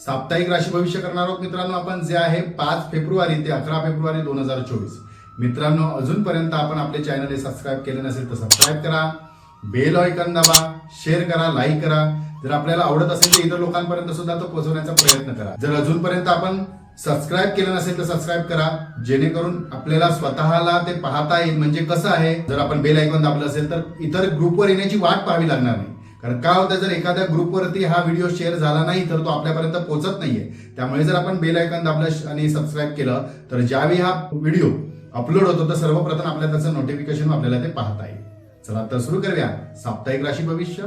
साप्ताहिक राशी भविष्य करणार आहोत मित्रांनो. आपण जे आहे पाच फेब्रुवारी ते अकरा फेब्रुवारी दोन हजार चोवीस. मित्रांनो अजूनपर्यंत आपण आपले चॅनल सबस्क्राईब केले नसेल तर सबस्क्राईब करा बेल ऑयकन दाबा शेअर करा लाईक करा. जर आपल्याला आवडत असेल तर इतर लोकांपर्यंत सुद्धा तो पोहोचवण्याचा प्रयत्न करा. जर अजूनपर्यंत आपण सबस्क्राईब केलं नसेल तर सबस्क्राईब करा. जेणेकरून आपल्याला स्वतःला ते पाहता येईल. म्हणजे कसं आहे? जर आपण बेल ऐकून दाबलं असेल तर इतर ग्रुपवर येण्याची वाट पाहावी लागणार नाही. कारण काय होतं जर एखाद्या ग्रुपवरती हा व्हिडिओ शेअर झाला नाही तर तो आपल्यापर्यंत पोहोचत नाहीये. त्यामुळे जर आपण बेल आयकॉन दाबलं आणि सबस्क्राईब केलं तर ज्यावेळी हा व्हिडिओ अपलोड होतो तर सर्वप्रथम आपल्याला त्याचं नोटिफिकेशन आपल्याला ते पाहता येईल. चला तर सुरू करूया. साप्ताहिक राशी भविष्य.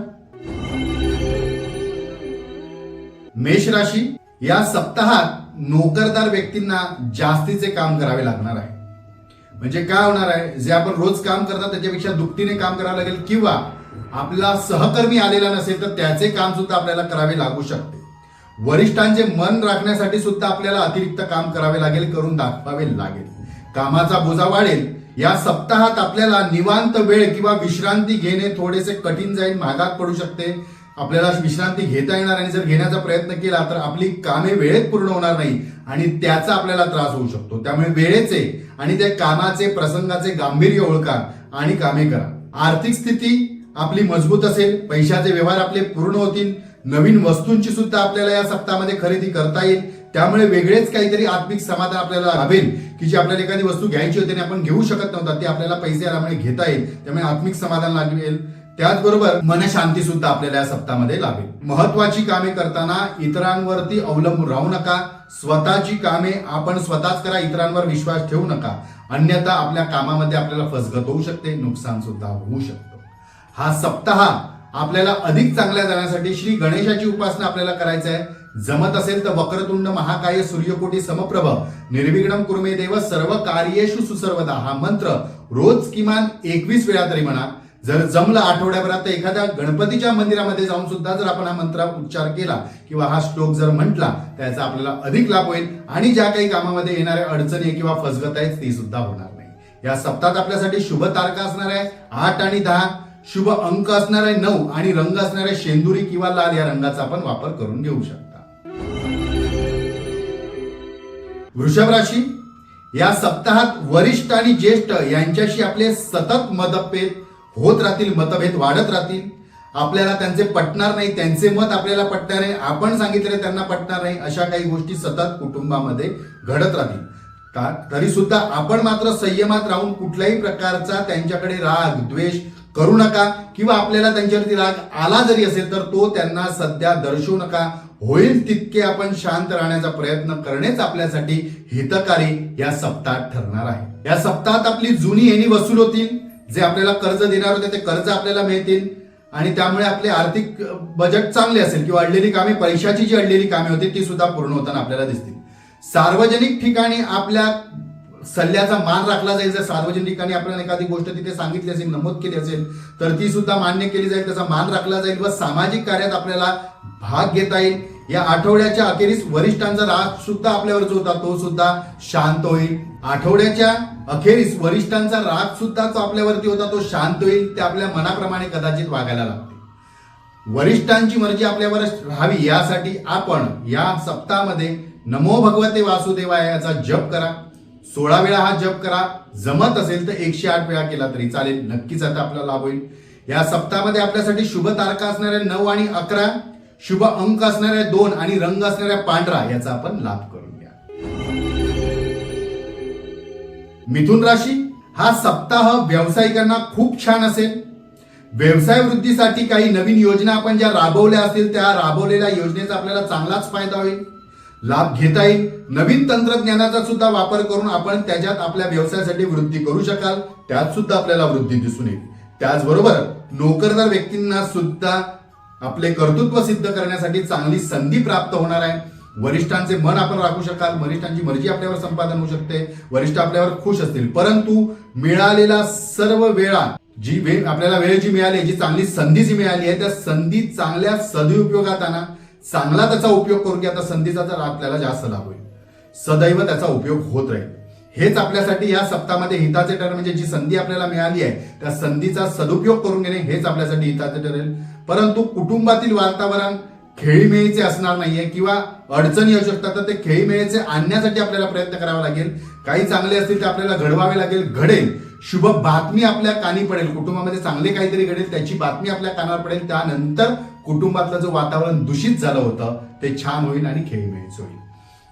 मेष राशी या सप्ताहात नोकरदार व्यक्तींना जास्तीचे काम करावे लागणार आहे. म्हणजे काय होणार आहे? जे आपण रोज काम करतात त्याच्यापेक्षा दुपटीने काम करावं लागेल किंवा आपला सहकर्मी आलेला नसेल तर त्याचे काम सुद्धा आपल्याला करावे लागू शकते. वरिष्ठांचे मन राखण्यासाठी सुद्धा आपल्याला अतिरिक्त काम करावे लागेल करून दाखवावे लागेल. कामाचा बोजा वाढेल. या सप्ताहात आपल्याला निवांत वेळ किंवा विश्रांती घेणे थोडेसे कठीण जाईल महागात पडू शकते. आपल्याला विश्रांती घेता येणार आणि जर घेण्याचा प्रयत्न केला तर आपली कामे वेळेत पूर्ण होणार नाही आणि त्याचा आपल्याला त्रास होऊ शकतो. त्यामुळे वेळेचे आणि त्या कामाचे प्रसंगाचे गांभीर्य ओळखा आणि कामे करा. आर्थिक स्थिती आपली मजबूत असेल पैशाचे व्यवहार आपले पूर्ण होतील नवीन वस्तूंची सुद्धा आपल्याला या सप्ताहामध्ये खरेदी करता येईल. त्यामुळे वेगळेच काहीतरी आत्मिक समाधान आपल्याला लाभेल की जी आपल्याला एखादी वस्तू घ्यायची होती आणि आपण घेऊ शकत नव्हता ती आपल्याला पैसे आल्यामुळे घेता येईल. त्यामुळे आत्मिक समाधान लागेल. त्याचबरोबर मनशांती सुद्धा आपल्याला या सप्ताहामध्ये लाभेल. महत्वाची कामे करताना इतरांवरती अवलंबून राहू नका. स्वतःची कामे आपण स्वतःच करा इतरांवर विश्वास ठेवू नका. अन्यथा आपल्या कामामध्ये आपल्याला फसगत होऊ शकते नुकसान सुद्धा होऊ शकते. हा सप्ताह आपल्याला अधिक चांगल्या जाण्यासाठी श्री गणेशाची उपासना आपल्याला करायचं आहे. जमत असेल तर वक्रतुंड महाकाय सूर्यकोटी समप्रभ. निर्विघ्नम कुर्मे देव सर्व कार्येषु सुसर्वदा. हा मंत्र रोज किमान एकवीस वेळा तरी म्हणा. जर जमलं आठवड्याभरात तर एखाद्या गणपतीच्या मंदिरामध्ये जाऊन सुद्धा जर आपण हा मंत्र उच्चार केला किंवा हा श्लोक जर म्हटला त्याचा आपल्याला अधिक लाभ होईल आणि ज्या काही कामामध्ये येणाऱ्या अडचणी किंवा फसगत आहेत ती सुद्धा होणार नाही. या सप्ताहात आपल्यासाठी शुभ तारखा असणार आहे. आठ आणि दहा शुभ अंक असणार आहे नऊ आणि रंग असणार आहे शेंदुरी किंवा लाल या रंगाचा आपण वापर करून घेऊ शकता. वृषभ राशी या सप्ताहात वरिष्ठ आणि ज्येष्ठ यांच्याशी आपले सतत मतभेद होत राहतील मतभेद वाढत राहतील. आपल्याला त्यांचे पटणार नाही त्यांचे मत आपल्याला पटणार नाही आपण सांगितले त्यांना पटणार नाही अशा काही गोष्टी सतत कुटुंबामध्ये घडत राहतील. तरी सुद्धा आपण मात्र संयमात राहून कुठल्याही प्रकारचा त्यांच्याकडे राग द्वेष करू नका किंवा आपल्याला त्यांच्यावरती राग आला जरी असेल तर तो त्यांना सध्या दर्शवू नका. होईल तितके आपण शांत राहण्याचा प्रयत्न करणेच आपल्यासाठी हितकारी या सप्ताहात ठरणार आहे. या सप्ताहात आपली जुनी येणी वसूल होतील. जे आपल्याला कर्ज देणार होते ते कर्ज आपल्याला मिळतील. आणि त्यामुळे आपले आर्थिक बजेट चांगले असेल किंवा अडलेली कामे पैशाची जी अडलेली कामे होती ती सुद्धा पूर्ण होताना आपल्याला दिसतील. सार्वजनिक ठिकाणी आपल्या सल्ल्याचा मान राखला जाईल जर सार्वजनिक ठिकाणी आपल्याला एखादी गोष्ट तिथे सांगितली असेल नमूद केली असेल तर ती सुद्धा मान्य केली जाईल त्याचा मान राखला जाईल व सामाजिक कार्यात आपल्याला भाग घेता येईल. या आठवड्याच्या अखेरीस वरिष्ठांचा राग सुद्धा आपल्यावर जो होता तो सुद्धा शांत होईल. आठवड्याच्या अखेरीस वरिष्ठांचा राग सुद्धा जो आपल्यावरती होता तो शांत होईल ते आपल्या मनाप्रमाणे कदाचित वागायला लागते वरिष्ठांची मर्जी आपल्यावर राहावी यासाठी आपण या सप्ताहामध्ये नमो भगवते वासुदेवाय याचा जप करा. सोळा वेळा हा जप करा. जमत असेल तर एकशे आठ वेळा केला तरी चालेल. नक्कीच आता आपला लाभ होईल. या सप्ताहामध्ये आपल्यासाठी शुभ तारखा असणाऱ्या नऊ आणि अकरा शुभ अंक असणाऱ्या दोन आणि रंग असणाऱ्या पांढरा याचा आपण लाभ करून घ्या. मिथुन राशी हा सप्ताह व्यावसायिकांना खूप छान असेल. व्यवसाय वृद्धीसाठी काही नवीन योजना आपण ज्या राबवल्या असतील त्या राबवलेल्या योजनेचा आपल्याला चांगलाच फायदा होईल. लाभ घेता येईल. नवीन तंत्रज्ञानाचा सुद्धा वापर करून आपण त्याच्यात आपल्या व्यवसायासाठी वृद्धी करू शकाल. त्यात सुद्धा आपल्याला वृद्धी दिसून येईल. त्याचबरोबर नोकरदार व्यक्तींना सुद्धा आपले कर्तृत्व सिद्ध करण्यासाठी चांगली संधी प्राप्त होणार आहे. वरिष्ठांचे मन आपण राखू शकाल. वरिष्ठांची मर्जी आपल्यावर संपादन होऊ शकते. वरिष्ठ आपल्यावर खुश असतील. परंतु मिळालेला सर्व वेळा जी वेळ आपल्याला वेळ जी मिळाली जी चांगली संधी जी मिळाली आहे त्या संधी चांगल्या सदुपयोगात आणा. चांगला त्याचा उपयोग करून की आता संधीचा जर आपल्याला जास्त लाभ होईल सदैव त्याचा उपयोग होत राहील. हेच आपल्यासाठी या सप्ताहामध्ये हिताचे ठरेल म्हणजे जी संधी आपल्याला मिळाली आहे त्या संधीचा सदुपयोग करून घेणे हेच आपल्यासाठी हिताचे ठरेल. परंतु कुटुंबातील वातावरण खेळीमेळीचे असणार नाहीये किंवा अडचणी येऊ शकतात तर ते खेळीमेळीचे आणण्यासाठी आपल्याला प्रयत्न करावा लागेल. काही चांगले असतील ते आपल्याला घडवावे लागेल घडेल. शुभ बातमी आपल्या कानी पडेल. कुटुंबामध्ये चांगले काहीतरी घडेल त्याची बातमी आपल्या कानावर पडेल. त्यानंतर कुटुंबातलं जो वातावरण दूषित झालं होतं ते छान होईल आणि खेळीमेळीच होईल.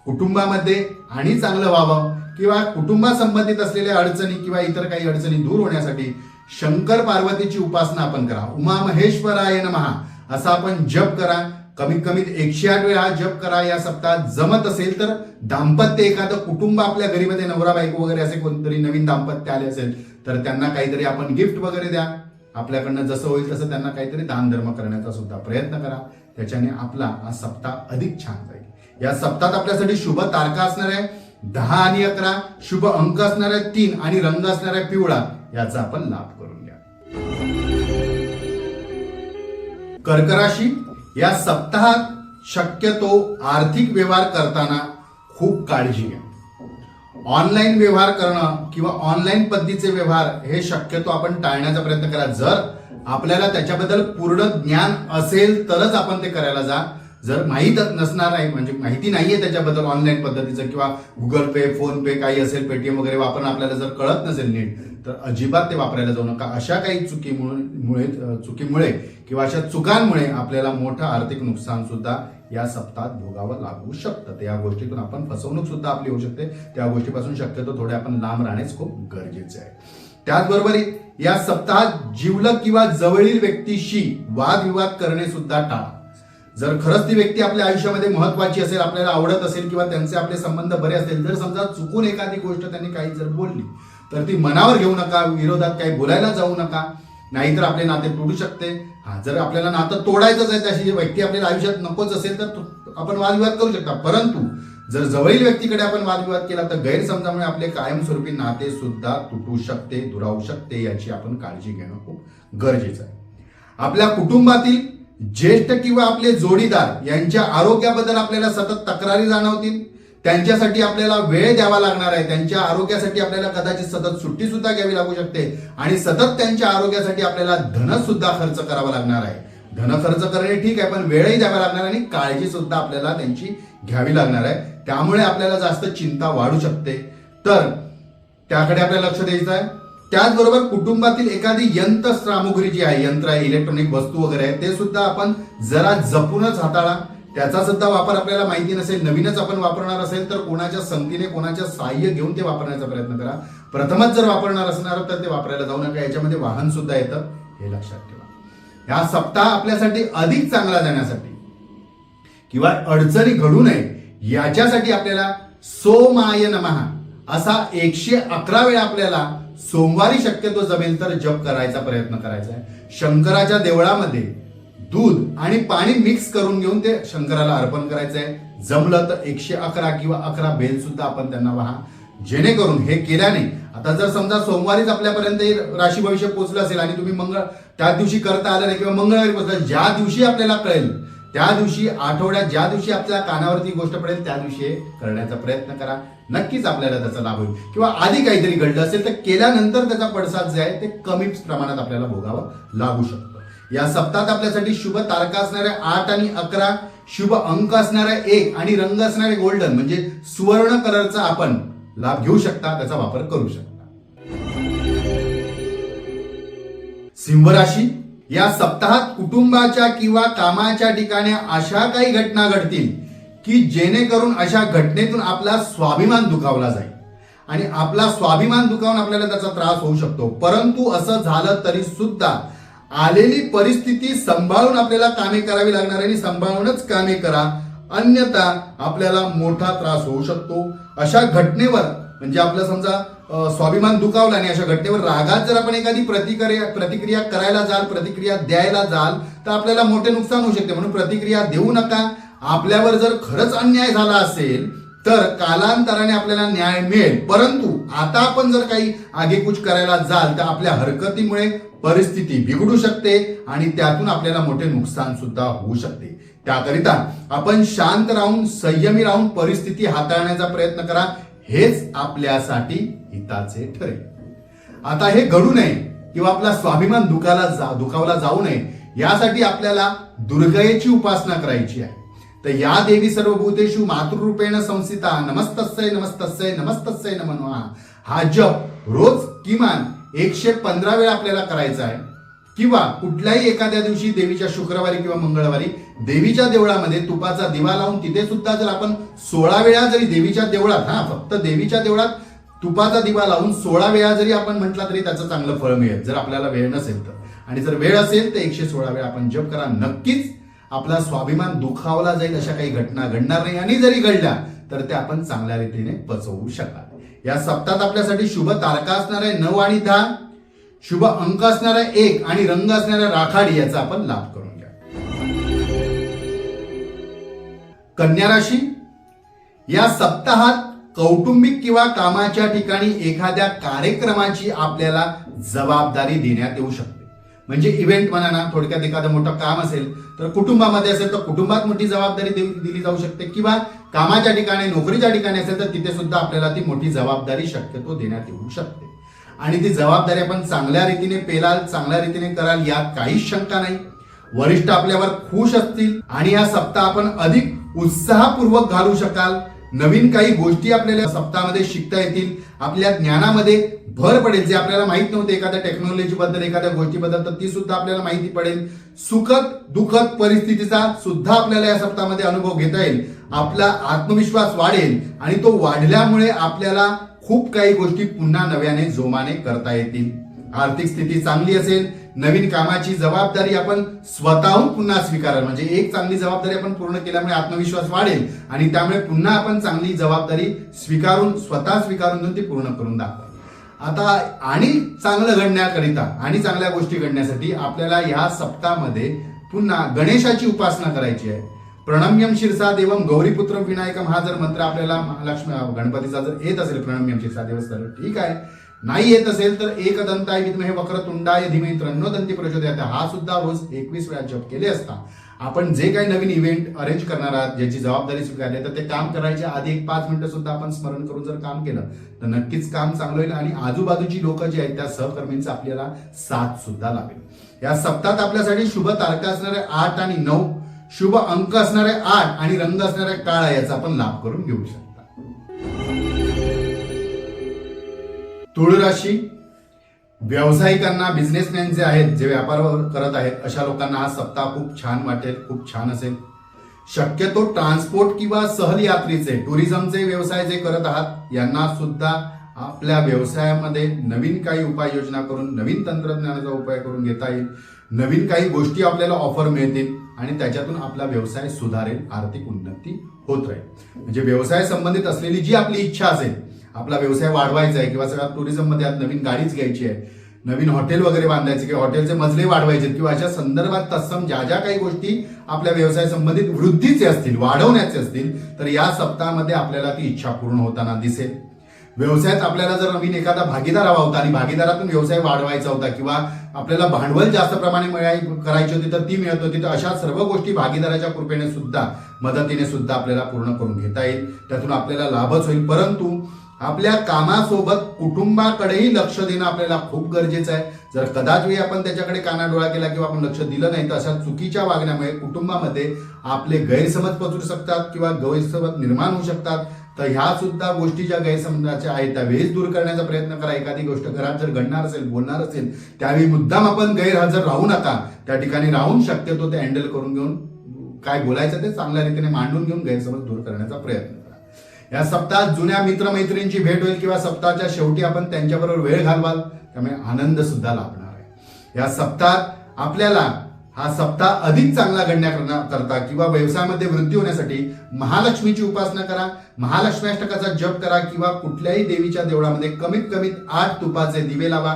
कुटुंबामध्ये आणि चांगलं व्हावं किंवा कुटुंबासंबंधित असलेल्या अडचणी किंवा इतर काही अडचणी दूर होण्यासाठी शंकर पार्वतीची उपासना आपण करा. उमा महेश्वराय महा असा आपण जप करा. कमीत कमीत एकशे आठ वेळा हा जप करा. या सप्ताहात जमत असेल तर दाम्पत्य एखादं कुटुंब आपल्या घरीमध्ये नवरा बायको वगैरे असे कोणतरी नवीन दाम्पत्य आले असेल तर त्यांना काहीतरी आपण गिफ्ट वगैरे द्या. आपल्याकडनं जसं होईल तसं त्यांना काहीतरी दान धर्म करण्याचा सुद्धा प्रयत्न करा. त्याच्याने आपला हा सप्ताह अधिक छान जाईल. या सप्ताहात आपल्यासाठी शुभ तारखा असणार आहे. दहा आणि अकरा शुभ अंक असणार आहे तीन आणि रंग असणार आहे पिवळा. याचा आपण लाभ करून घ्या. कर्क राशी या सप्ताहात शक्यतो आर्थिक व्यवहार करताना खूप काळजी घ्या. ऑनलाईन व्यवहार करणं किंवा ऑनलाईन पद्धतीचे व्यवहार हे शक्यतो आपण टाळण्याचा प्रयत्न करा. जर आपल्याला त्याच्याबद्दल पूर्ण ज्ञान असेल तरच आपण ते करायला जा. जर माहीत नसणार आहे म्हणजे माहिती नाहीये त्याच्याबद्दल ऑनलाईन पद्धतीचं किंवा गुगल पे फोन पे काही असेल पेटीएम वगैरे वापरणं आपल्याला जर कळत नसेल नीट तर अजिबात ते वापरायला जाऊ नका. अशा काही चुकीमुळे चुकीमुळे किंवा अशा चुकांमुळे आपल्याला मोठं आर्थिक नुकसान सुद्धा या सप्ताहात भोगावं लागू शकतं. तर या गोष्टीतून आपण फसवणूक सुद्धा आपली होऊ शकते. त्या गोष्टीपासून शक्यतो थोडे आपण लांब राहणेच खूप गरजेचे आहे. त्याचबरोबर या सप्ताहात जिवलग किंवा जवळील व्यक्तीशी वादविवाद करणे सुद्धा टाळा. जर खरंच ती व्यक्ती आपल्या आयुष्यामध्ये महत्वाची असेल आपल्याला आवडत असेल किंवा त्यांचे आपले संबंध बरे असेल जर समजा चुकून एखादी गोष्ट त्यांनी काही जर बोलली तर ती मनावर घेऊ नका विरोधात काही बोलायला जाऊ नका. नाहीतर आपले नाते तोडू शकते. हा जर आपल्याला नातं तोडायचंच आहे त्याशी व्यक्ती आपल्याला आयुष्यात नकोच असेल तर आपण वादविवाद करू शकता. परंतु जर जवळील व्यक्तीकडे आपण वादविवाद केला तर गैरसमजामुळे आपले कायमस्वरूपी नाते सुद्धा तुटू शकते दुरावू शकते याची आपण काळजी घेणं खूप गरजेचं आहे. आपल्या कुटुंबातील ज्येष्ठ किंवा आपले जोडीदार यांच्या आरोग्याबद्दल आपल्याला सतत तक्रारी जाणवतील. त्यांच्यासाठी आपल्याला वेळ द्यावा लागणार आहे. त्यांच्या आरोग्यासाठी आपल्याला कदाचित सतत सुट्टी सुद्धा घ्यावी लागू शकते. आणि सतत त्यांच्या आरोग्यासाठी आपल्याला धन सुद्धा खर्च करावा लागणार आहे. धन खर्च करणे ठीक आहे पण वेळही द्यावा लागणार आणि काळजी सुद्धा आपल्याला त्यांची घ्यावी लागणार आहे. त्यामुळे आपल्याला जास्त चिंता वाढू शकते. तर त्याकडे आपल्याला लक्ष द्यायचं आहे. त्याचबरोबर कुटुंबातील एखादी यंत्र सामुग्री जी आहे यंत्र आहे इलेक्ट्रॉनिक वस्तू वगैरे आहे ते सुद्धा आपण जरा जपूनच हाताळा. त्याचा सुद्धा वापर आपल्याला माहिती नसेल नवीनच आपण वापरणार असेल तर कोणाच्या संगतीने कोणाच्या सहाय्य घेऊन ते वापरण्याचा प्रयत्न करा. प्रथमच जर वापरणार असणार तर ते वापरायला जाऊ नका. याच्यामध्ये वाहन सुद्धा येतं हे लक्षात ठेवा. हा सप्ताह आपल्यासाठी अधिक चांगला जाण्यासाठी किंवा अडचणी घडू नये याच्यासाठी आपल्याला सोमाय नमहा असा एकशे अकरा वेळा आपल्याला सोमवारी शक्यतो जमेल तर जप करायचा प्रयत्न करायचा आहे. शंकराच्या देवळामध्ये दूध आणि पाणी मिक्स करून घेऊन ते शंकराला अर्पण करायचं आहे जमलं तर एकशे अकरा किंवा अकरा बेल सुद्धा आपण त्यांना वाहा जेणेकरून हे केल्याने आता जर समजा सोमवारीच आपल्यापर्यंत राशी भविष्य पोहोचलं असेल आणि तुम्ही मंगळ त्या दिवशी करता आलं नाही किंवा मंगळवारी पोहोचलं ज्या दिवशी आपल्याला कळेल त्या दिवशी आठवड्यात ज्या दिवशी आपल्या कानावरती गोष्ट पडेल त्या दिवशी करण्याचा प्रयत्न करा. नक्कीच आपल्याला त्याचा लाभ होईल. किंवा आधी काहीतरी घडलं असेल तर केल्यानंतर त्याचा पडसाद जे आहे ते कमी प्रमाणात आपल्याला भोगावं लागू शकतं. या सप्ताहात आपल्यासाठी शुभ तारखा असणाऱ्या आठ आणि अकरा शुभ अंक असणाऱ्या एक आणि रंग असणारे गोल्डन म्हणजे सुवर्ण कलरचा आपण लाभ घेऊ शकता त्याचा वापर करू शकता. सिंह राशी या सप्ताहात कुटुंबाच्या किंवा कामाच्या ठिकाणी अशा काही घटना घडतील की जेणेकरून अशा घटनेतून आपला स्वाभिमान दुखावला जाईल. आणि आपला स्वाभिमान दुखावून आपल्याला त्याचा त्रास होऊ शकतो. परंतु असं झालं तरी सुद्धा आलेली परिस्थिती सांभाळून आपल्याला कामे करावी लागणार आणि सांभाळूनच कामे करा. अन्यथा आपल्याला मोठा त्रास होऊ शकतो. अशा घटनेवर म्हणजे आपलं समजा स्वाभिमान दुखावला आणि अशा घटनेवर रागात जर आपण एखादी प्रतिक्रिया प्रतिक्रिया करायला जाल प्रतिक्रिया द्यायला जाल तर आपल्याला मोठे नुकसान होऊ शकते. म्हणून प्रतिक्रिया देऊ नका. आपल्यावर जर खरंच अन्याय झाला असेल तर कालांतराने आपल्याला न्याय मिळेल. परंतु आता आपण जर काही आगेकूच करायला जाल तर आपल्या हरकतीमुळे परिस्थिती बिघडू शकते आणि त्यातून आपल्याला मोठे नुकसान सुद्धा होऊ शकते. त्याकरिता आपण शांत राहून संयमी राहून परिस्थिती हाताळण्याचा प्रयत्न करा. हेच आपल्यासाठी हिताचे ठरेल. आता हे घडू नये किंवा आपला स्वाभिमान दुखाला जा दुखावला जाऊ नये यासाठी आपल्याला दुर्गयेची उपासना करायची आहे. तर या देवी सर्वभूतेषु मातृरूपेण संस्थिता नमस्तस्यै नमस्तस्य नमस्तस्यै नमः. हा जप रोज किमान एकशे पंधरा वेळा आपल्याला करायचा आहे. किंवा कुठल्याही एखाद्या दिवशी देवीच्या शुक्रवारी किंवा मंगळवारी देवीच्या देवळामध्ये तुपाचा दिवा लावून तिथे सुद्धा जर आपण सोळा वेळा जरी देवीच्या देवळात हा फक्त देवीच्या देवळात तुपाचा दिवा लावून सोळा वेळा जरी आपण म्हटला तरी त्याचं चांगलं फळ मिळेल जर आपल्याला वेळ नसेल तर. आणि जर वेळ असेल तर एकशे सोळा वेळा आपण जप करा. नक्कीच आपला स्वाभिमान दुखावला जाईल अशा काही घटना घडणार नाही. आणि जरी घडल्या तर त्या आपण चांगल्या रीतीने पचवू शकाल. या सप्तात आपल्यासाठी शुभ तारका असणार आहे नऊ आणि दहा शुभ अंक असणारा एक आणि रंग असणाऱ्या राखाडी याचा आपण लाभ करून घ्या. कन्या राशी. या सप्ताहात कौटुंबिक किंवा कामाच्या ठिकाणी एखाद्या कार्यक्रमाची आपल्याला जबाबदारी देण्यात येऊ शकते. म्हणजे इव्हेंट म्हणा ना थोडक्यात एखादं मोठं काम असेल तर कुटुंबामध्ये असेल तर कुटुंबात मोठी जबाबदारी दिली जाऊ शकते. किंवा कामाच्या ठिकाणी नोकरीच्या ठिकाणी असेल तर तिथे सुद्धा आपल्याला ती मोठी जबाबदारी शक्यतो देण्यात येऊ शकते. आणि ती जबाबदारी आपण चांगल्या रीतीने पेलाल चांगल्या रीतीने कराल यात काहीच शंका नाही. वरिष्ठ आपल्यावर खुश असतील आणि हा सप्ताह आपण अधिक उत्साहपूर्वक घालू शकाल. नवीन काही गोष्टी आपल्याला सप्ताहामध्ये शिकता येतील आपल्या ज्ञानामध्ये भर पडेल जे आपल्याला माहीत नव्हते एखाद्या टेक्नॉलॉजी बद्दल एखाद्या गोष्टीबद्दल तर ती सुद्धा आपल्याला माहिती पडेल. सुखद दुःखद परिस्थितीचा सुद्धा आपल्याला या सप्ताहामध्ये अनुभव घेता येईल. आपला आत्मविश्वास वाढेल आणि तो वाढल्यामुळे आपल्याला खूप काही गोष्टी पुन्हा नव्याने जोमाने करता येतील. आर्थिक स्थिती चांगली असेल नवीन कामाची जबाबदारी आपण स्वतःहून पुन्हा स्वीकाराल. म्हणजे एक चांगली जबाबदारी आपण पूर्ण केल्यामुळे आत्मविश्वास वाढेल आणि त्यामुळे पुन्हा आपण चांगली जबाबदारी स्वीकारून स्वतः स्वीकारून घेऊन ती पूर्ण करून दाखवा आता आणि चांगलं घडण्याकरिता आणि चांगल्या गोष्टी घडण्यासाठी आपल्याला ह्या सप्ताहामध्ये पुन्हा गणेशाची उपासना करायची आहे. प्रणम्यम शिरसा देवम गौरीपुत्र विनायकम हा जर मंत्र आपल्याला महालक्ष्मी गणपतीचा जर येत असेल प्रणम्यम शिरसा देव तर ठीक आहे. नाही येत असेल तर एक दंताय विद्महे वक्रतुंडाय धीमे त्र्यण्णो दंती प्रचोदयात. हा सुद्धा रोज एकवीस वेळा जप केले असता. आपण जे काही नवीन इव्हेंट अरेंज करणार आहात ज्याची जबाबदारी स्वीकारली तर ते काम करायच्या आधी एक पाच मिनिटं सुद्धा आपण स्मरण करून जर काम केलं तर नक्कीच काम चांगलं होईल आणि आजूबाजूची लोक जी आहेत त्या सहकर्मींचा आपल्याला साथ सुद्धा लागेल. या सप्तात आपल्यासाठी शुभ तारखा असणारे आठ आणि नऊ शुभ अंक असणारे आठ आणि रंग असणाऱ्या काळा याचा आपण लाभ करून घेऊ शकतो. तुळ राशी व्यावसायिकांना बिझनेसमॅन जे आहेत जे व्यापार करत आहेत अशा लोकांना हा सप्ताह खूप छान वाटेल खूप छान असेल. शक्यतो ट्रान्सपोर्ट किंवा सहलयात्रीचे टुरिझमचे व्यवसाय जे करत आहात यांना सुद्धा आपल्या व्यवसायामध्ये नवीन काही उपाययोजना करून नवीन तंत्रज्ञानाचा उपाय करून घेता येईल. नवीन काही गोष्टी आपल्याला ऑफर मिळतील आणि त्याच्यातून आपला व्यवसाय सुधारेल आर्थिक उन्नती होत राहील. म्हणजे व्यवसाय संबंधित असलेली जी आपली इच्छा असेल आपला व्यवसाय वाढवायचा आहे किंवा सगळ्या टुरिझममध्ये आज नवीन गाडीच घ्यायची आहे नवीन हॉटेल वगैरे बांधायचे किंवा हॉटेलचे मजले वाढवायचे किंवा अशा संदर्भात तत्सम ज्या ज्या काही गोष्टी आपल्या व्यवसाय संबंधित वृद्धीचे असतील वाढवण्याचे असतील तर या सप्ताहामध्ये आपल्याला ती इच्छा पूर्ण होताना दिसेल. व्यवसायात आपल्याला जर नवीन एखादा भागीदार हवा होता आणि भागीदारातून व्यवसाय वाढवायचा होता किंवा आपल्याला भांडवल जास्त प्रमाणे मिळाय करायची होती तर ती मिळत होती तर अशा सर्व गोष्टी भागीदाराच्या कृपेने सुद्धा मदतीने सुद्धा आपल्याला पूर्ण करून घेता येईल. त्यातून आपल्याला लाभच होईल. परंतु आपल्या कामासोबत कुटुंबाकडेही लक्ष देणं आपल्याला खूप गरजेचं आहे. जर कदाचित आपण त्याच्याकडे कानाडोळा केला किंवा आपण लक्ष दिलं नाही तर अशा चुकीच्या वागण्यामुळे कुटुंबामध्ये आपले गैरसमज पसरू शकतात किंवा गैरसमज निर्माण होऊ शकतात. तर ह्या सुद्धा गोष्टी ज्या गैरसमजाच्या आहेत त्या वेळेस दूर करण्याचा प्रयत्न करा. एखादी गोष्ट घरात जर घडणार असेल बोलणार असेल त्यावेळी मुद्दाम आपण गैरहजर राहू नका. त्या ठिकाणी राहून शक्यतो ते हँडल करून घेऊन काय बोलायचं ते चांगल्या रीतीने मांडून घेऊन गैरसमज दूर करण्याचा प्रयत्न. या सप्ताहात जुन्या मित्रमैत्रिणींची भेट होईल किंवा सप्ताहाच्या शेवटी आपण त्यांच्याबरोबर वेळ घालवाल त्यामुळे आनंद सुद्धा लाभणार आहे. या सप्ताहात आपल्याला हा सप्ताह अधिक चांगला घडण्याकरता किंवा व्यवसायामध्ये वृद्धी होण्यासाठी महालक्ष्मीची उपासना करा महालक्ष्म्याष्टकाचा जप करा किंवा कुठल्याही देवीच्या देवळामध्ये कमीत कमीत आठ तुपाचे दिवे लावा.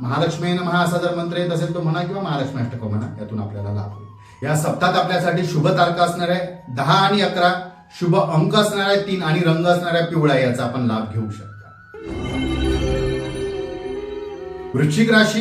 महालक्ष्मी महा असा जर मंत्र येत असेल तो म्हणा किंवा महालक्ष्म्याष्टक म्हणा यातून आपल्याला लाभ होईल. या सप्ताहात आपल्यासाठी शुभ तारखा असणार आहे दहा आणि अकरा. शुभ अंक असणाऱ्या तीन आणि रंग असणाऱ्या पिवळा याचा आपण लाभ घेऊ शकता. वृश्चिक राशी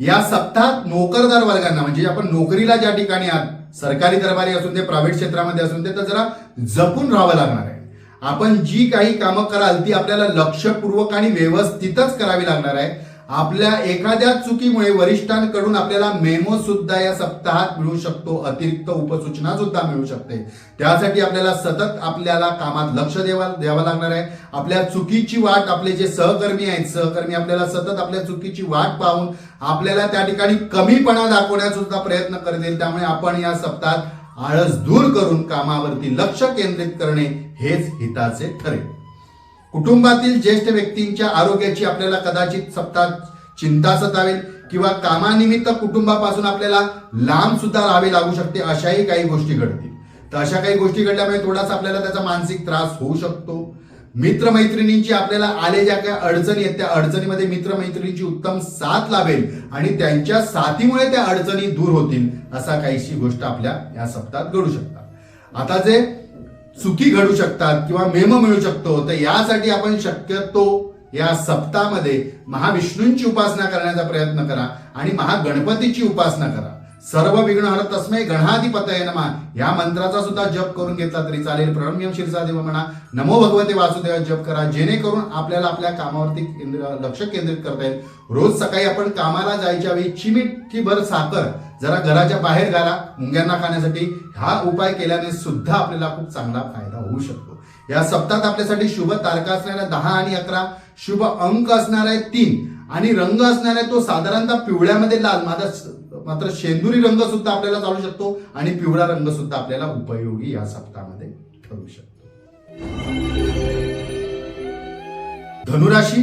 या सप्ताहात नोकरदार वर्गांना म्हणजे आपण नोकरीला ज्या ठिकाणी आहात सरकारी दरबारी असून ते प्रायव्हेट क्षेत्रामध्ये असून ते तर जरा जपून राहावं लागणार आहे. आपण जी काही कामं कराल ती आपल्याला लक्षपूर्वक आणि व्यवस्थितच करावी लागणार आहे. आपल्या एखाद्या चुकीमुळे वरिष्ठांकडून आपल्याला मेमो सुद्धा या सप्ताहात मिळू शकतो. अतिरिक्त उपसूचना सुद्धा मिळू शकते. त्यासाठी आपल्याला सतत आपल्याला कामात लक्ष द्यावा द्यावं लागणार आहे. आपल्या चुकीची वाट आपले जे सहकर्मी आहेत सहकर्मी आपल्याला सतत आपल्या चुकीची वाट पाहून आपल्याला त्या ठिकाणी कमीपणा दाखवण्याचा सुद्धा प्रयत्न करतील. त्यामुळे आपण या सप्ताहात आळस दूर करून कामावरती लक्ष केंद्रित करणे हेच हिताचे ठरेल. कुटुंबातील ज्येष्ठ व्यक्तींच्या आरोग्याची आपल्याला कदाचित सप्ताह चिंता सतावेल किंवा कामानिमित्त कुटुंबापासून आपल्याला लांब सुद्धा राहावे लागू शकते अशाही काही गोष्टी घडतील. तर अशा काही गोष्टी घडल्यामुळे थोडासा आपल्याला त्याचा मानसिक त्रास होऊ शकतो. मित्रमैत्रिणींची आपल्याला आले ज्या काही अडचणी आहेत त्या अडचणीमध्ये मित्रमैत्रिणींची उत्तम साथ लाभेल आणि त्यांच्या साथीमुळे त्या अडचणी दूर होतील असा काहीशी गोष्ट आपल्या या सप्ताहात घडू शकतात. आता जे चुकी घडू शकतात किंवा मेम मिळू शकतो तर यासाठी आपण शक्यतो या सप्तामध्ये महाविष्णूंची उपासना करण्याचा प्रयत्न करा आणि महागणपतीची उपासना करा. सर्व विघ्न हरत तस्मै गणाधिपतय नमा. या मंत्राचा सुद्धा जप करून घेतला तरी चालेल. प्रणम्यम शिरसादेव म्हणा नमो भगवते वासुदेव जप करा. जेणेकरून आपल्याला आपल्या कामावरती केंद्र लक्ष केंद्रित करता येईल. रोज सकाळी आपण कामाला जायच्या वेळी चिमिटकी भर साखर जरा घराच्या बाहेर घाला मुंग्यांना खाण्यासाठी. हा उपाय केल्याने सुद्धा आपल्याला खूप चांगला फायदा होऊ शकतो. या सप्ताहात आपल्यासाठी शुभ तारखा असणाऱ्या दहा आणि अकरा शुभ अंक असणार आहे तीन आणि रंग असणार आहे तो साधारणतः पिवळ्यामध्ये लाल माझा मात्र शेंदुरी रंग सुद्धा आपल्याला चालू शकतो आणि पिवळा रंग सुद्धा आपल्याला उपयोगी या सप्ताहामध्ये ठरू शकतो. धनुराशी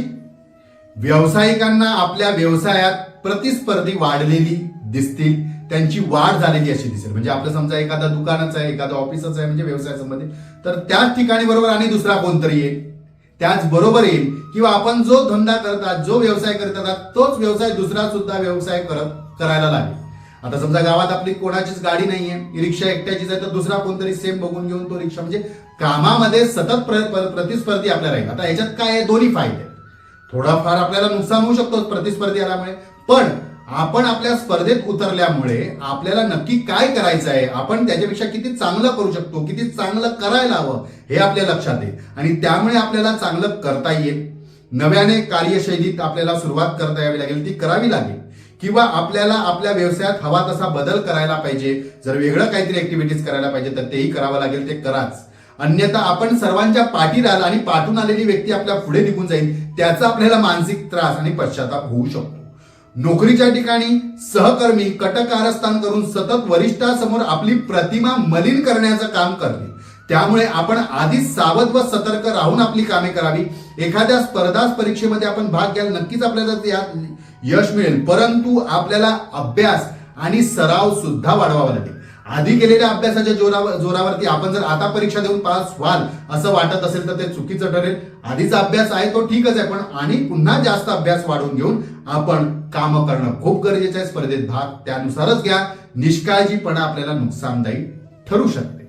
व्यावसायिकांना आपल्या व्यवसायात प्रतिस्पर्धी वाढलेली दिसतील. त्यांची वाढ झालेली अशी दिसेल. म्हणजे आपलं समजा एखादा दुकानाचं आहे एखादा ऑफिसच आहे म्हणजे व्यवसाय संबंधित तर त्याच ठिकाणी बरोबर आणि दुसरा कोणतरी येईल. त्याच बरोबर येईल. किंवा आपण जो धंदा करतात जो व्यवसाय करतात तोच व्यवसाय दुसरा सुद्धा व्यवसाय करत करायला लागेल. आता समजा गावात आपली कोणाचीच गाडी नाहीये रिक्षा एकट्याचीच आहे तर दुसरा कोणतरी सेम बघून घेऊन तो रिक्षा म्हणजे कामामध्ये सतत प्र- प्र- प्रतिस्पर्धी आपल्या राहील आता याच्यात काय आहे? दोन्ही फायदे थोडाफार आपल्याला नुकसान होऊ शकतो प्रतिस्पर्धी आल्यामुळे. पण आपण आपल्या स्पर्धेत उतरल्यामुळे आपल्याला नक्की काय करायचं आहे आपण त्याच्यापेक्षा किती चांगलं करू शकतो? किती चांगलं करायला हवं? हे आपल्या लक्षात येईल. आणि त्यामुळे आपल्याला चांगलं करता येईल. नव्याने कार्यशैलीत आपल्याला सुरुवात करता यावी लागेल ती करावी लागेल. किंवा आपल्याला आपल्या व्यवसायात हवा तसा बदल करायला पाहिजे. जर वेगळं काहीतरी ऍक्टिव्हिटीज करायला पाहिजे तर तेही करावं लागेल ते कराच. अन्यथा आपण सर्वांच्या पाठी राहाल आणि पाठून आलेली व्यक्ती आपल्या पुढे निघून जाईल त्याचा आपल्याला मानसिक त्रास आणि पश्चाताप होऊ शकतो. नोकरीच्या ठिकाणी सहकर्मी कटकारस्थान करून सतत वरिष्ठासमोर आपली प्रतिमा मलिन करण्याचं काम करते. त्यामुळे आपण आधीच सावध व सतर्क राहून आपली कामे करावी. एखाद्या स्पर्धा परीक्षेमध्ये आपण भाग घ्याल नक्कीच आपल्याला यात यश मिळेल. परंतु आपल्याला अभ्यास आणि सराव सुद्धा वाढवावा लागेल. आधी केलेल्या अभ्यासाच्या जोरावर जोरावरती आपण जर आता परीक्षा देऊन पास व्हाल असं वाटत असेल तर ते चुकीचं ठरेल. आधीचा अभ्यास आहे तो ठीकच आहे पण आणि पुन्हा जास्त अभ्यास वाढवून घेऊन आपण काम करणं खूप गरजेचं आहे. स्पर्धेत भाग त्यानुसारच घ्या. निष्काळजीपणा आपल्याला नुकसानदायी ठरू शकते.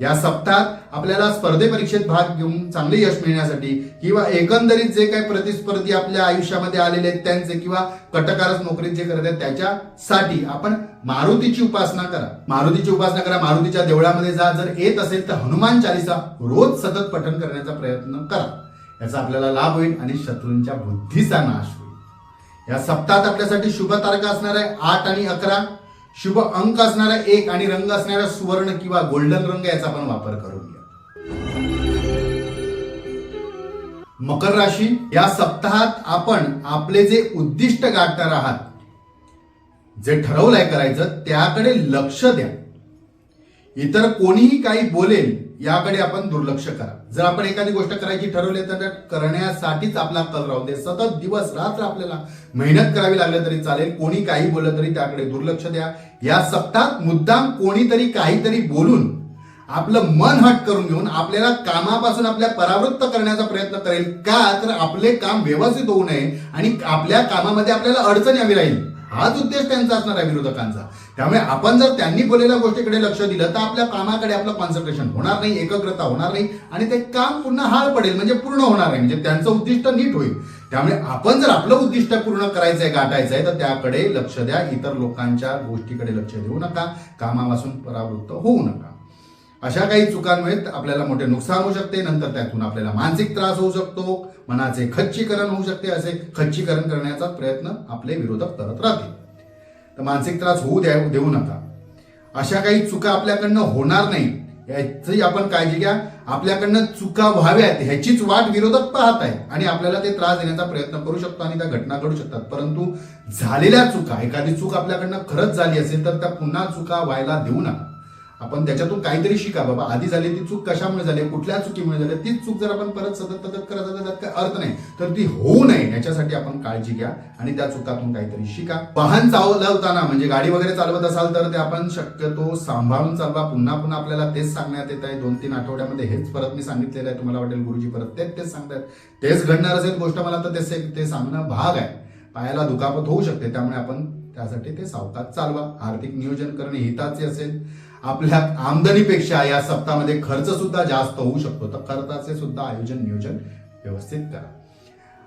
या सप्ताहात आपल्याला स्पर्धे परीक्षेत भाग घेऊन चांगले यश मिळण्यासाठी किंवा एकंदरीत जे काही प्रतिस्पर्धी आपल्या आयुष्यामध्ये आलेले आहेत त्यांचे किंवा कटकारच नोकरीत जे करत आहेत त्याच्यासाठी आपण मारुतीची उपासना करा. मारुतीची उपासना करा. मारुतीच्या देवळामध्ये जा. जर येत असेल तर हनुमान चालिसा रोज सतत पठण करण्याचा प्रयत्न करा. याचा आपल्याला लाभ होईल आणि शत्रूंच्या बुद्धीचा नाश होईल. या सप्ताहात आपल्यासाठी शुभ तारखा असणार आहे आठ आणि अकरा. शुभ अंक असणारा एक आणि रंग असणारा सुवर्ण किंवा गोल्डन रंग याचा आपण वापर करून घ्या. मकर राशी या सप्ताहात आपण आपले जे उद्दिष्ट गाठणार आहात जे ठरवलंय करायचं त्याकडे लक्ष द्या. इतर कोणीही काही बोलेल याकडे आपण दुर्लक्ष करा. जर आपण एखादी गोष्ट करायची ठरवली तर त्या करण्यासाठीच आपला कल राहू दे. सतत दिवस रात्र आपल्याला मेहनत करावी लागली तरी चालेल कोणी काही बोललं तरी त्याकडे दुर्लक्ष द्या. या सप्ताहात मुद्दाम कोणीतरी काहीतरी बोलून आपलं मन हट करून घेऊन आपल्याला कामापासून आपल्या परावृत्त करण्याचा प्रयत्न करेल का? तर आपले काम व्यवस्थित होऊ नये आणि आपल्या कामामध्ये आपल्याला अडचण यावी राहील. हाच उद्देश त्यांचा असणार आहे विरोधकांचा. त्यामुळे आपण जर त्यांनी बोललेल्या गोष्टीकडे लक्ष दिलं तर आपल्या कामाकडे आपलं कॉन्सन्ट्रेशन होणार नाही एकाग्रता होणार नाही आणि ते काम पुन्हा हाळ पडेल म्हणजे पूर्ण होणार नाही म्हणजे त्यांचं उद्दिष्ट नीट होईल. त्यामुळे आपण जर आपलं उद्दिष्ट पूर्ण करायचंय गाठायचं आहे तर त्याकडे लक्ष द्या. इतर लोकांच्या गोष्टीकडे लक्ष देऊ नका. कामापासून परावृत्त होऊ नका. अशा काही चुकांमुळे आपल्याला मोठे नुकसान होऊ शकते. नंतर त्यातून आपल्याला मानसिक त्रास होऊ शकतो. मनाचे खच्चीकरण होऊ शकते. असे खच्चीकरण करण्याचा प्रयत्न आपले विरोधक करत राहतील. तर मानसिक त्रास होऊ द्या देऊ नका. अशा काही चुका आपल्याकडनं होणार नाही याची आपण काळजी घ्या. आपल्याकडनं चुका व्हाव्यात ह्याचीच वाट विरोधक पाहत आहे आणि आपल्याला ते त्रास देण्याचा प्रयत्न करू शकतो आणि त्या घटना घडू शकतात. परंतु झालेल्या चुका एखादी चूक आपल्याकडनं खरंच झाली असेल तर त्या पुन्हा चुका व्हायला देऊ नका. आपण त्याच्यातून काहीतरी शिका. बाबा आधी झाली ती चूक कशामुळे झाली? कुठल्या चुकीमुळे झाली? तीच चूक जर आपण परत सतत सतत करत असतो त्यात अर्थ नाही तर ती होऊ नये. याच्यासाठी आपण काळजी घ्या आणि त्या चुकातून काहीतरी शिका. वाहन चालवताना म्हणजे गाडी वगैरे चालवत असाल तर ते आपण शक्यतो सांभाळून चालवा. पुन्हा पुन्हा आपल्याला तेच सांगण्यात येत आहे. दोन तीन आठवड्यामध्ये हेच परत मी सांगितलेलं आहे. तुम्हाला वाटेल गुरुजी परत तेच तेच सांगतात तेच घडणार असेल गोष्ट. मला तर तेच ते सांगणं भाग आहे. पायाला दुखापत होऊ शकते. त्यामुळे आपण त्यासाठी ते सावकाश चालवा. आर्थिक नियोजन करणे हिताचे असेल. आपल्या आमदनीपेक्षा या सप्ताहामध्ये खर्च सुद्धा जास्त होऊ शकतो. तर खर्चाचे सुद्धा आयोजन नियोजन व्यवस्थित करा.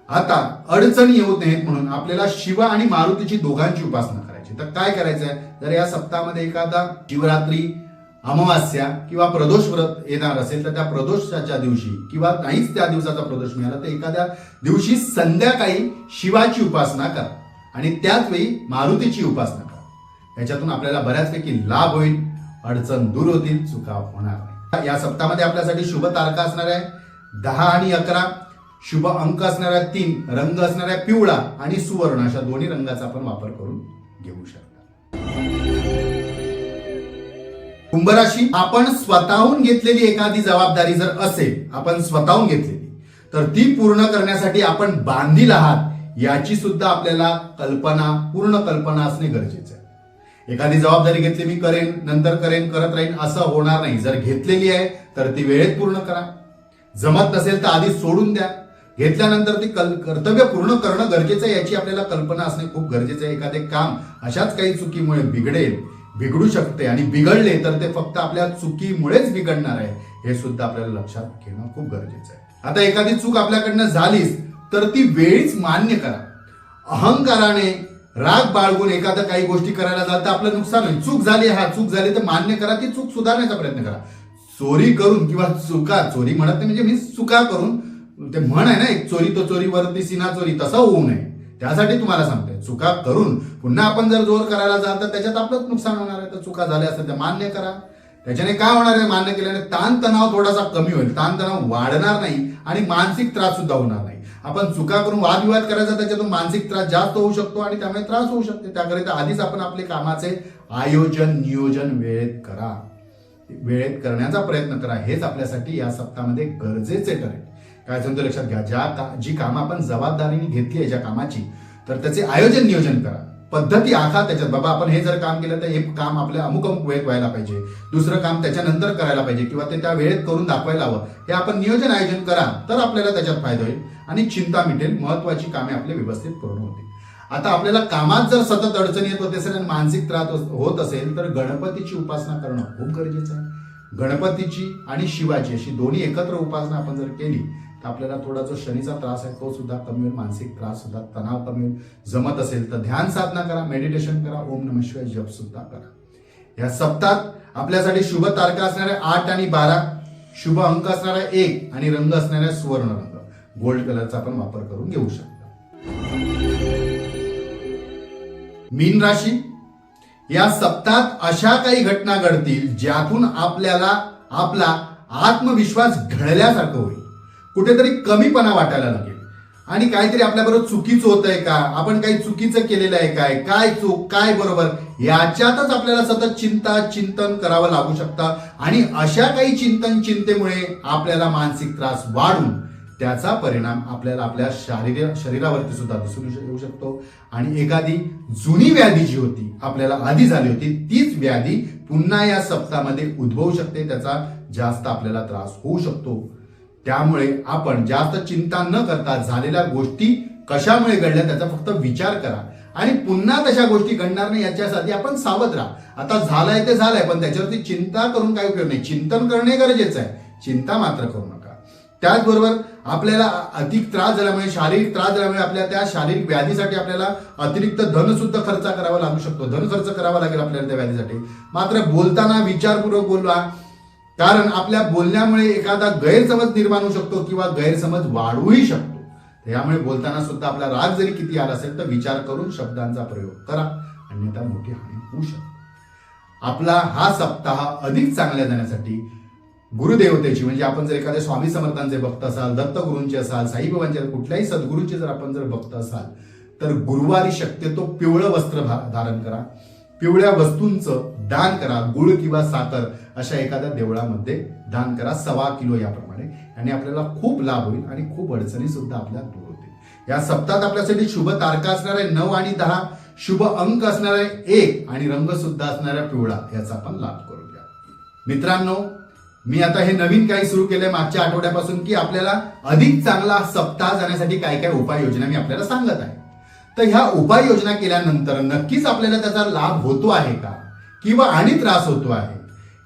आता अडचणी येऊ नयेत म्हणून आपल्याला शिव आणि मारुतीची दोघांची उपासना करायची. तर काय करायचं आहे जर या सप्ताहामध्ये एखादा शिवरात्री अमावास्या किंवा प्रदोष व्रत येणार असेल तर त्या प्रदोषाच्या दिवशी किंवा नाहीच त्या दिवसाचा प्रदोष मिळाला तर एखाद्या दिवशी संध्याकाळी शिवाची उपासना करा आणि त्याच वेळी मारुतीची उपासना करा. याच्यातून आपल्याला बऱ्याचपैकी लाभ होईल. अडचण दूर होतील चुका होणार नाही. या सप्ताहामध्ये आपल्यासाठी शुभ तारखा असणार आहे दहा आणि अकरा शुभ अंक असणार आहे तीन रंग असणार आहे पिवळा आणि सुवर्ण अशा दोन्ही रंगाचा आपण वापर करून घेऊ शकता. कुंभराशी आपण स्वतःहून घेतलेली एखादी जबाबदारी जर असेल आपण स्वतःहून घेतलेली तर ती पूर्ण करण्यासाठी आपण बांधील आहात याची सुद्धा आपल्याला कल्पना पूर्ण कल्पना असणे गरजेचे आहे. एखादी जबाबदारी घेतली मी करेन नंतर करेन करत राहीन असं होणार नाही. जर घेतलेली आहे तर ती वेळेत पूर्ण करा. जमत नसेल तर आधी सोडून द्या. घेतल्यानंतर ती कल कर्तव्य पूर्ण करणं गरजेचं आहे याची आपल्याला कल्पना असणे खूप गरजेचं आहे. एखादे काम अशाच काही चुकीमुळे बिघडेल बिघडू शकते आणि बिघडले तर ते फक्त आपल्या चुकीमुळेच बिघडणार आहे हे सुद्धा आपल्याला लक्षात घेणं खूप गरजेचं आहे. आता एखादी चूक आपल्याकडनं झालीच तर ती वेळीच मान्य करा. अहंकाराने राग बाळगून एखाद्या काही गोष्टी करायला जाल तर आपलं नुकसान होईल. चूक झाली हा चूक झाली तर मान्य करा ती चूक सुधारण्याचा प्रयत्न करा. चोरी करून किंवा चुका चोरी म्हणत नाही म्हणजे मी चुका करून ते म्हण आहे ना एक चोरी तो चोरीवरती सिना चोरी तसं होऊ नये. त्यासाठी तुम्हाला सांगतोय चुका करून पुन्हा आपण जर जोर करायला जाल तर त्याच्यात आपलंच नुकसान होणार आहे. तर चुका झाल्या असेल तर मान्य करा. त्याच्याने काय होणार आहे? मान्य केल्याने ताणतणाव थोडासा कमी होईल. ताणतणाव वाढणार नाही आणि मानसिक त्रास सुद्धा होणार नाही. आपण चुका करून वादविवाद करायचा त्याच्यातून मानसिक त्रास जास्त होऊ शकतो आणि त्यामुळे त्रास होऊ शकते. त्याकरिता आधीच आपण आपले कामाचे आयोजन नियोजन वेळेत करा. वेळेत करण्याचा प्रयत्न करा. हेच आपल्यासाठी या सप्ताहामध्ये गरजेचे ठरेल. काय समजा लक्षात घ्या ज्या का जी कामं आपण जबाबदारीने घेतली आहे ज्या कामाची तर त्याचे आयोजन नियोजन करा. पद्धती आखा त्याच्यात. बाबा आपण हे जर काम केलं तर हे काम आपल्या अमुक अमुक वेळेत व्हायला पाहिजे. दुसरं काम त्याच्यानंतर करायला पाहिजे किंवा ते त्या वेळेत करून दाखवायला हवं. हे आपण नियोजन आयोजन करा तर आपल्याला त्याच्यात फायदा होईल. आणि चिंता मिटेल महत्वाची कामे आपले व्यवस्थित पूर्ण होतील. आता आपल्याला कामात जर सतत अडचणी येत होत असेल आणि मानसिक त्रास होत असेल तर गणपतीची उपासना करणं खूप गरजेचं आहे. गणपतीची आणि शिवाची अशी दोन्ही एकत्र उपासना आपण जर केली तर आपल्याला थोडा जो शनीचा त्रास आहे तो सुद्धा कमी होईल मानसिक त्रास सुद्धा तणाव कमी होईल. जमत असेल तर ध्यान साधना करा मेडिटेशन करा ओम नम शिवाय जप सुद्धा करा. या सप्ताहात आपल्यासाठी शुभ तारखा असणाऱ्या आठ आणि बारा शुभ अंक असणारा एक आणि रंग असणाऱ्या सुवर्ण रंग. गोल्ड कलरचा आपण वापर करून घेऊ शकतो. मीन राशी. या सप्तात अशा काही घटना घडतील ज्यातून आपल्याला आपला आत्मविश्वास घडल्यासारखं होईल. कुठेतरी कमीपणा वाटायला लागेल. आणि काहीतरी आपल्याबरोबर चुकीचं होत आहे का? आपण काही चुकीचं केलेलं आहे काय? काय चूक? काय बरोबर? याच्यातच आपल्याला सतत चिंता चिंतन करावं लागू शकतं. आणि अशा काही चिंतन चिंतेमुळे आपल्याला मानसिक त्रास वाढून त्याचा परिणाम आपल्याला आपल्या शारीर शरीरावरती सुद्धा दिसून येऊ शकतो. आणि एखादी जुनी व्याधी जी होती आपल्याला आधी झाली होती तीच व्याधी पुन्हा या सप्तामध्ये उद्भवू शकते. त्याचा जास्त आपल्याला त्रास होऊ शकतो. त्यामुळे आपण जास्त चिंता न करता झालेल्या गोष्टी कशामुळे घडल्या त्याचा फक्त विचार करा. आणि पुन्हा तशा गोष्टी घडणार नाही याच्यासाठी आपण सावध राहा. आता झालंय ते झालंय पण त्याच्यावरती चिंता करून काही उपयोग नाही. चिंतन करणे गरजेचं आहे. चिंता मात्र करू नका. त्याचबरोबर आपल्याला अधिक त्रास झाल्यामुळे शारीरिक त्रास झाल्यामुळे आपल्या त्या शारीरिक व्याधीसाठी आपल्याला अतिरिक्त धन सुद्धा खर्च करावा लागू शकतो. धन खर्च करावा लागेल आपल्याला त्या व्याधीसाठी. मात्र बोलताना विचारपूर्वक बोलवा. कारण आपल्या बोलण्यामुळे एखादा गैरसमज निर्माण होऊ शकतो किंवा गैरसमज वाढूही शकतो. त्यामुळे बोलताना सुद्धा आपला राग जरी किती आला असेल तर विचार करून शब्दांचा प्रयोग करा. अन्यथा मोठी हानी होऊ शकते. आपला हा सप्ताह अधिक चांगल्या जाण्यासाठी गुरुदेवतेची म्हणजे आपण जर एखाद्या स्वामी समर्थांचे भक्त असाल दत्तगुरूंचे असाल साईबाबांचे कुठल्याही सद्गुरूंचे जर आपण जर भक्त असाल तर गुरुवारी शक्यतो पिवळं वस्त्र धारण करा. पिवळ्या वस्तूंचं दान करा. गुळ किंवा साखर अशा एखाद्या देवळामध्ये दान करा. सव्वा किलो याप्रमाणे. आणि आपल्याला खूप लाभ होईल आणि खूप अडचणी सुद्धा आपल्या दूर होतील. या सप्ताहात आपल्यासाठी शुभ तारखा असणार आहे नऊ आणि दहा शुभ अंक असणार आहे एक आणि रंग सुद्धा असणाऱ्या पिवळा याचा आपण लाभ करूया. मित्रांनो मी आता हे नवीन काही सुरू केलंय मागच्या आठवड्यापासून की आपल्याला अधिक चांगला सप्ताह जाण्यासाठी काय काय उपाययोजना मी आपल्याला सांगत आहे. तर ह्या उपाययोजना केल्यानंतर नक्कीच आपल्याला त्याचा लाभ होतो आहे का? किंवा आणि त्रास होतो आहे?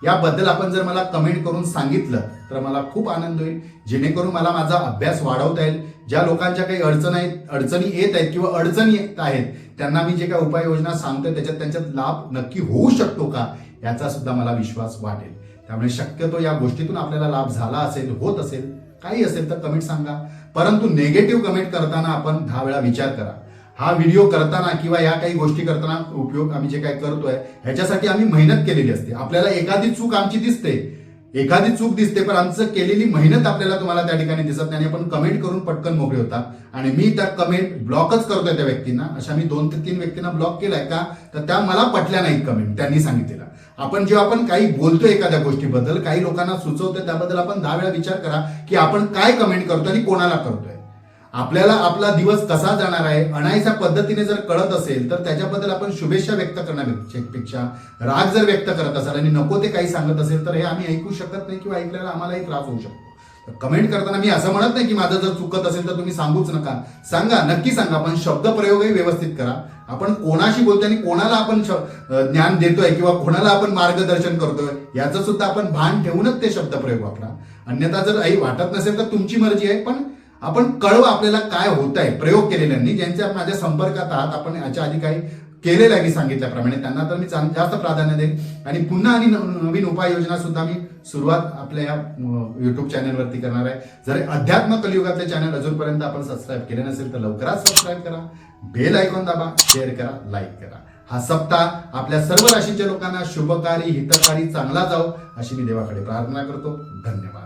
याबद्दल आपण जर मला कमेंट करून सांगितलं तर मला खूप आनंद होईल. जेणेकरून मला माझा अभ्यास वाढवता येईल. ज्या लोकांच्या काही अडचण आहेत अडचणी येत आहेत किंवा अडचणी येत आहेत त्यांना मी जे काही उपाययोजना सांगतोय त्याच्यात त्यांच्यात लाभ नक्की होऊ शकतो का? याचा सुद्धा मला विश्वास वाटेल. त्यामुळे शक्यतो या गोष्टीतून आपल्याला लाभ झाला असेल होत असेल काही असेल तर कमेंट सांगा. परंतु नेगेटिव्ह कमेंट करताना आपण दहा वेळा विचार करा. हा व्हिडिओ करताना किंवा या काही गोष्टी करताना उपयोग आम्ही जे काय करतोय ह्याच्यासाठी आम्ही मेहनत केलेली असते. आपल्याला एखादी चूक आमची दिसते. एखादी चूक दिसते पण आमचं केलेली मेहनत आपल्याला तुम्हाला त्या ठिकाणी दिसत नाही आणि आपण कमेंट करून पटकन मोकळे होता आणि मी त्या कमेंट ब्लॉकच करतोय त्या व्यक्तींना. अशा मी दोन ते तीन व्यक्तींना ब्लॉक केलाय का? तर त्या मला पटल्या नाहीत कमेंट त्यांनी सांगितलेलं. आपण जेव्हा आपण काही बोलतोय एखाद्या गोष्टीबद्दल काही लोकांना सुचवतोय त्याबद्दल आपण दहा वेळा विचार करा की आपण काय कमेंट करतोय आणि कोणाला करतोय. आपल्याला आपला दिवस कसा जाणार आहे अनायसा पद्धतीने जर कळत असेल तर त्याच्याबद्दल आपण शुभेच्छा व्यक्त करण्यापेक्षा राग जर व्यक्त करत असाल आणि नको ते काही सांगत असेल तर हे आम्ही ऐकू शकत नाही किंवा ऐकल्याला आम्हालाही त्रास होऊ शकतो. कमेंट करताना मी असं म्हणत नाही की माझं जर चुकत असेल तर तुम्ही सांगूच नका. सांगा नक्की सांगा पण शब्दप्रयोगही व्यवस्थित करा. आपण कोणाशी बोलतोय आणि कोणाला आपण ज्ञान देतोय किंवा कोणाला आपण मार्गदर्शन करतोय याचं सुद्धा आपण भान ठेवूनच ते शब्दप्रयोग वापरा. अन्यथा जर आई वाटत नसेल तर तुमची मर्जी आहे पण आपण कळवा आपल्याला काय होत आहे प्रयोग केलेल्यांनी ज्यांच्या माझ्या संपर्कात आहात. आपण याच्या आधी काही केलेलं आहे मी सांगितल्याप्रमाणे. त्यांना तर मी चांग- जास्त प्राधान्य देईन. आणि पुन्हा आणि नवीन उपाययोजना सुद्धा मी सुरुवात आपल्या या युट्यूब चॅनलवरती करणार आहे. जर अध्यात्म कलियुगातले चॅनल अजूनपर्यंत आपण सबस्क्राईब केले नसेल तर लवकरच सबस्क्राईब करा. बेल ऐकून दाबा शेअर करा लाईक करा. हा सप्ताह आपल्या सर्व राशीच्या लोकांना शुभकारी हितकारी चांगला जाओ अशी मी देवाकडे प्रार्थना करतो. धन्यवाद.